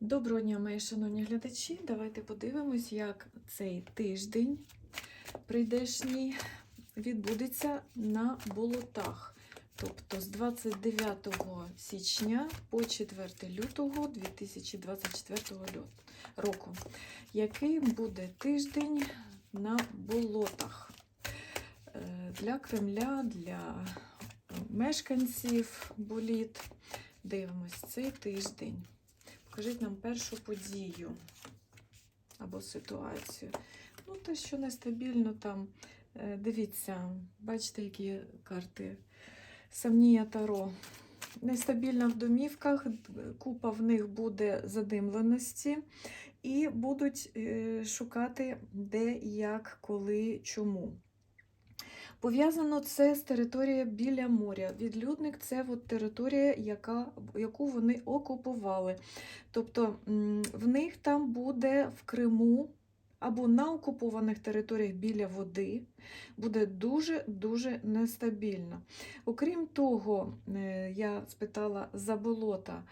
Доброго дня, мої шановні глядачі. Давайте подивимось, як цей тиждень прийдешній відбудеться на болотах. Тобто з 29 січня по 4 лютого 2024 року. Який буде тиждень на болотах Е, для Кремля, для мешканців боліт. Дивимось цей тиждень. Покажіть нам першу подію або ситуацію. Ну, те, що нестабільно там. Е, Дивіться, бачите, які карти. Самнія Таро. Нестабільна в домівках, купа в них буде задимленості, і будуть е, шукати де, як, коли, чому. Пов'язано це з територією біля моря. Відлюдник це от територія, яка, яку вони окупували. Тобто в них там буде в Криму або на окупованих територіях біля води буде дуже-дуже нестабільно. Окрім того, е, я спитала за болота.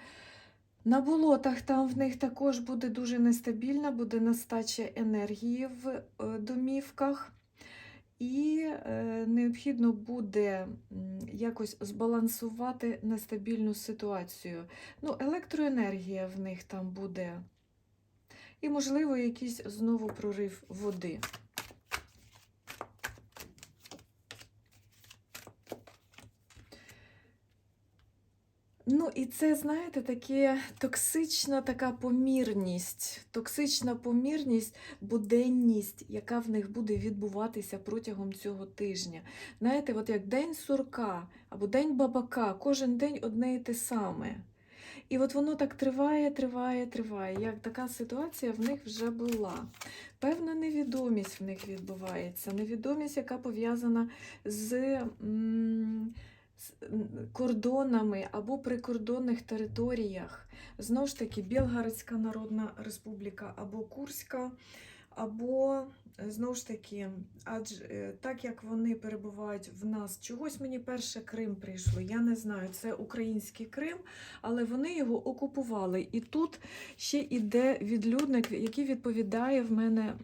На болотах там в них також буде дуже нестабільно, буде нестача енергії в е, домівках. І е, необхідно буде якось збалансувати нестабільну ситуацію. Ну, електроенергія в них там буде. І, можливо, якийсь знову прорив води. Ну, і це, знаєте, таке токсична така помірність, токсична помірність, буденність, яка в них буде відбуватися протягом цього тижня. Знаєте, от як день сурка або день бабака, кожен день одне і те саме. І от воно так триває, триває, триває. Як така ситуація в них вже була. Певна невідомість в них відбувається. Невідомість, яка пов'язана з. м, кордонами або прикордонних територіях. Знову ж таки, Білгородська Народна Республіка або Курська, або знову ж таки, адже так як вони перебувають в нас, чогось мені перше Крим прийшло. Я не знаю, це український Крим, але вони його окупували. І тут ще іде відлюдник, який відповідає в мене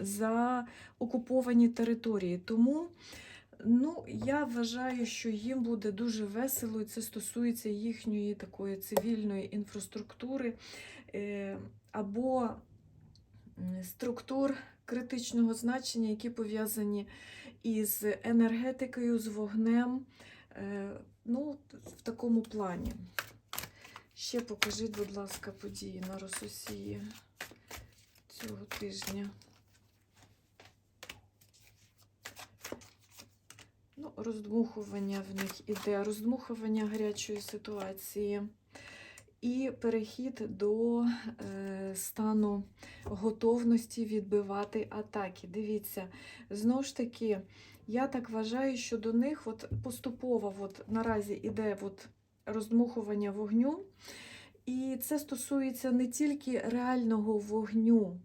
за окуповані території. Тому. Ну, я вважаю, що їм буде дуже весело, і це стосується їхньої такої цивільної інфраструктури е, або структур критичного значення, які пов'язані із енергетикою, з вогнем. Е, Ну, в такому плані. Ще покажіть, будь ласка, події на Рососії цього тижня. Роздмухування в них іде, роздмухування гарячої ситуації і перехід до е, стану готовності відбивати атаки. Дивіться, знову ж таки, я так вважаю, що до них от поступово от наразі іде от роздмухування вогню. І це стосується не тільки реального вогню,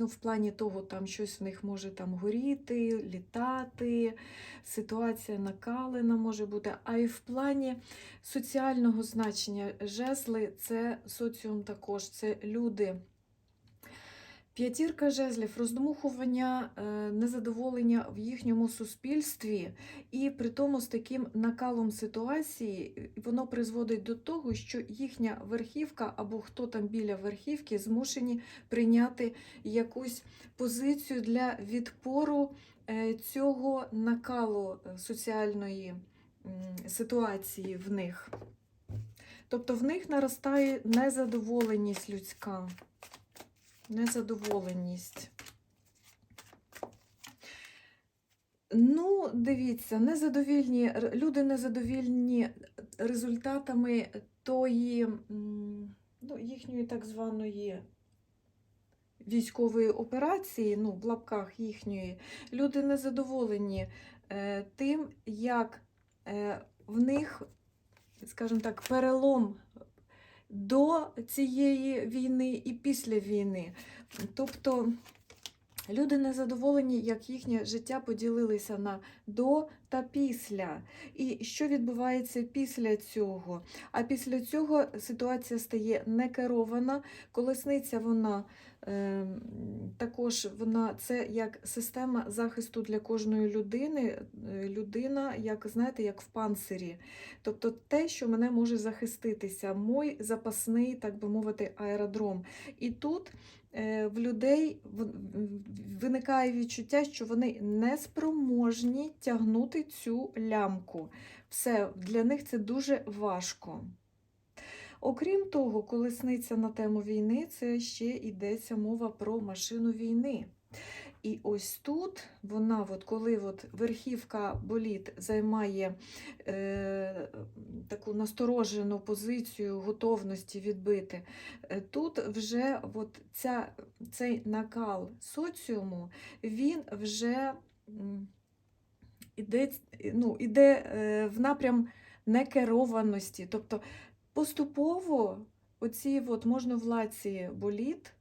Ну, в плані того, там щось в них може там горіти, літати, ситуація накалена може бути, а й в плані соціального значення жезли це соціум також, це люди. П'ятірка жезлів, роздмухування, е, незадоволення в їхньому суспільстві, і при тому з таким накалом ситуації воно призводить до того, що їхня верхівка або хто там біля верхівки змушені прийняти якусь позицію для відпору е, цього накалу е, соціальної ситуації в них. Тобто в них наростає незадоволеність людська. Незадоволеність. Ну, дивіться, незадовільні, люди незадовільні результатами тої ну, їхньої так званої військової операції, ну, в лапках їхньої, люди незадоволені е, тим, як е, в них, скажімо так, перелом до цієї війни і після війни. Тобто люди незадоволені, як їхнє життя поділилися на до та після. І що відбувається після цього? А після цього ситуація стає некерована. Колесниця вона е, також вона це як система захисту для кожної людини. Е, Людина, як знаєте, як в панцирі. Тобто те, що мене може захиститися, мой запасний, так би мовити, аеродром. І тут в людей в- в- виникає відчуття, що вони не спроможні тягнути цю лямку. Все, для них це дуже важко. Окрім того, колесниця на тему війни, це ще йдеться мова про машину війни. І ось тут вона, от коли от верхівка боліт займає е, таку насторожену позицію готовності відбити, е, тут вже от ця, цей накал соціуму, він вже іде, ну, іде е, в напрям некерованості. Тобто поступово оці от можновладці боліт,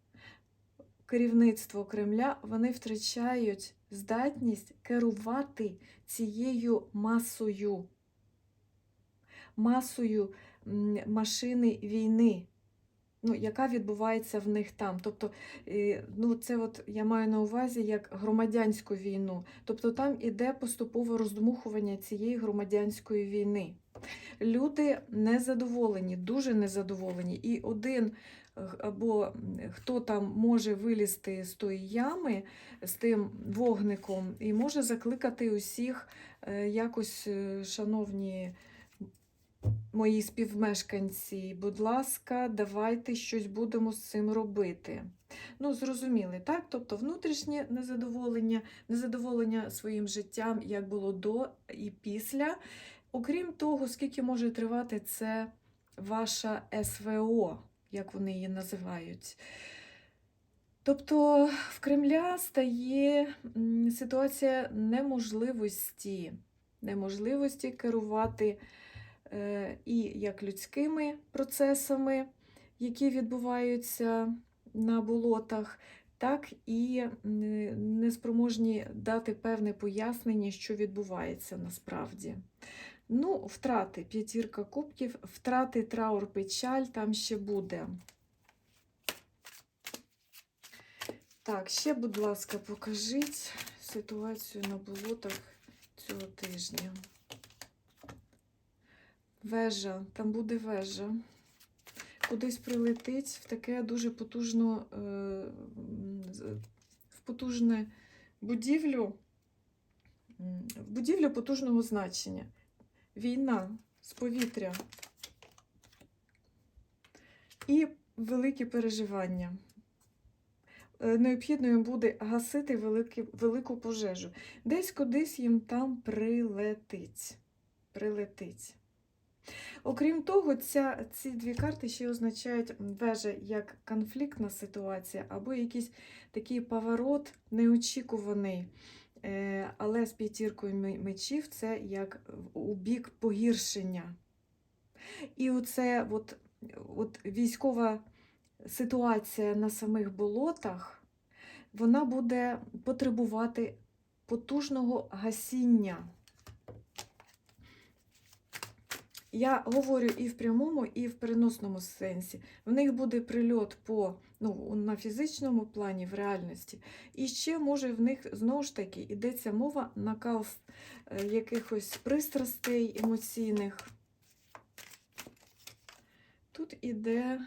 керівництво Кремля, вони втрачають здатність керувати цією масою, масою машини війни, ну, яка відбувається в них там. Тобто, е, ну, це от я маю на увазі як громадянську війну. Тобто там іде поступове роздмухування цієї громадянської війни. Люди незадоволені, дуже незадоволені. І один або хто там може вилізти з тої ями з тим вогником і може закликати усіх е, якось, е, шановні мої співмешканці, будь ласка, давайте щось будемо з цим робити. Ну, зрозуміли, так? Тобто внутрішнє незадоволення, незадоволення своїм життям, як було до і після. Окрім того, скільки може тривати це ваша СВО, як вони її називають. Тобто в Кремля стає ситуація неможливості, неможливості керувати е, і як людськими процесами, які відбуваються на болотах, так і неспроможні дати певне пояснення, що відбувається насправді. Ну, втрати, п'ятірка кубків, втрати, траур, печаль там ще буде. Так, ще, будь ласка, покажіть ситуацію на болотах цього тижня. Вежа, там буде вежа. Кудись прилетить в таке дуже потужно, е, в потужне будівлю, в будівлю потужного значення. Війна з повітря і великі переживання. Е, Необхідно їм буде гасити великі, велику пожежу. Десь кудись їм там прилетить. прилетить. Окрім того, ця, ці дві карти ще означають вежа як конфліктна ситуація, або якийсь такий поворот неочікуваний. Е, Але з п'ятіркою мечів це як у бік погіршення. І оце от, от військова ситуація на самих болотах, вона буде потребувати потужного гасіння. Я говорю і в прямому, і в переносному сенсі. В них буде прильот по, ну, на фізичному плані, в реальності. І ще, може, в них знову ж таки йдеться мова накал е, якихось пристрастей емоційних. Тут іде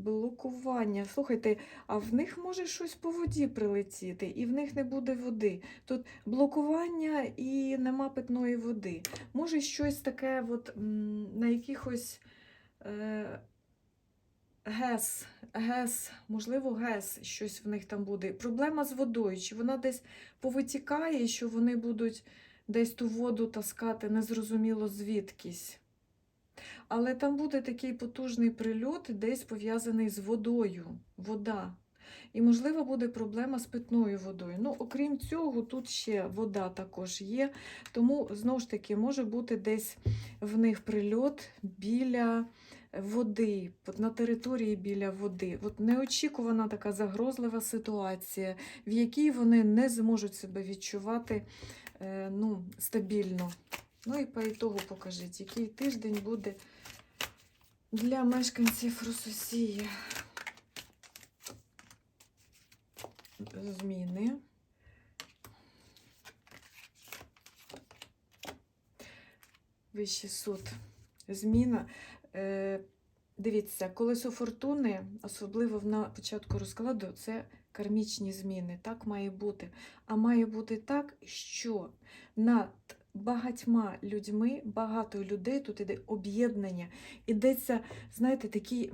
блокування. Слухайте, а в них може щось по воді прилетіти, і в них не буде води. Тут блокування і нема питної води. Може щось таке от, на якихось е, ГЕС, ГЕС, можливо, ГЕС щось в них там буде. Проблема з водою, чи вона десь повитікає, що вони будуть десь ту воду таскати незрозуміло звідкись. Але там буде такий потужний прильот, десь пов'язаний з водою. Вода. І, можливо, буде проблема з питною водою. Ну, окрім цього, тут ще вода також є. Тому, знову ж таки, може бути десь в них прильот біля води, на території біля води. От неочікувана така загрозлива ситуація, в якій вони не зможуть себе відчувати е, ну, стабільно. Ну і по ітогу покажіть, який тиждень буде для мешканців Рососії. Зміни. Вищий суд. Зміна. Е, дивіться, колесо фортуни, особливо на початку розкладу, це кармічні зміни. Так має бути. А має бути так, що над багатьма людьми, багато людей, тут іде об'єднання, ідеться, знаєте, такі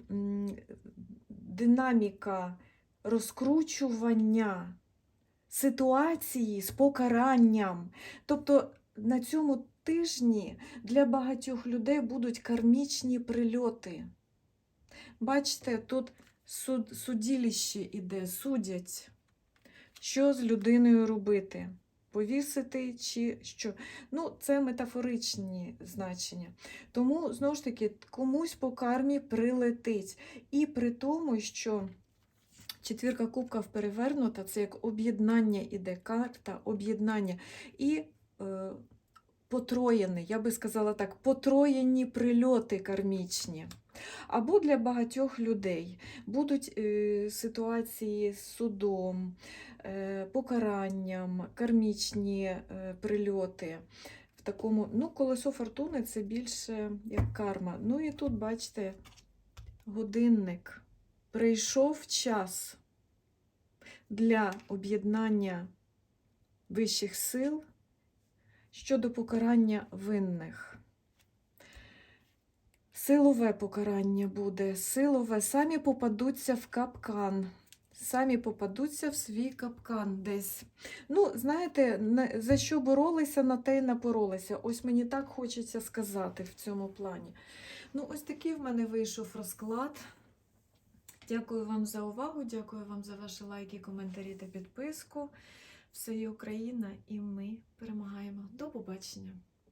динаміка розкручування ситуації з покаранням. Тобто на цьому тижні для багатьох людей будуть кармічні прильоти. Бачите, тут суд, судилище іде, судять, що з людиною робити. Повісити чи що. Ну, це метафоричні значення. Тому, знову ж таки, комусь по кармі прилетить. І при тому, що четвірка кубків перевернута, це як об'єднання іде, карта об'єднання. І е, потроєний, я би сказала так, потроєні прильоти кармічні. Або для багатьох людей будуть е, ситуації з судом, покаранням, кармічні е, прильоти. В такому, ну, колесо фортуни це більше як карма. Ну і тут, бачите, годинник. Прийшов час для об'єднання вищих сил щодо покарання винних. Силове покарання буде, силове, самі попадуться в капкан. Самі попадуться в свій капкан десь. Ну, знаєте, за що боролися, на те й напоролися. Ось мені так хочеться сказати в цьому плані. Ну, ось такий в мене вийшов розклад. Дякую вам за увагу, дякую вам за ваші лайки, коментарі та підписку. Все є Україна, і ми перемагаємо. До побачення!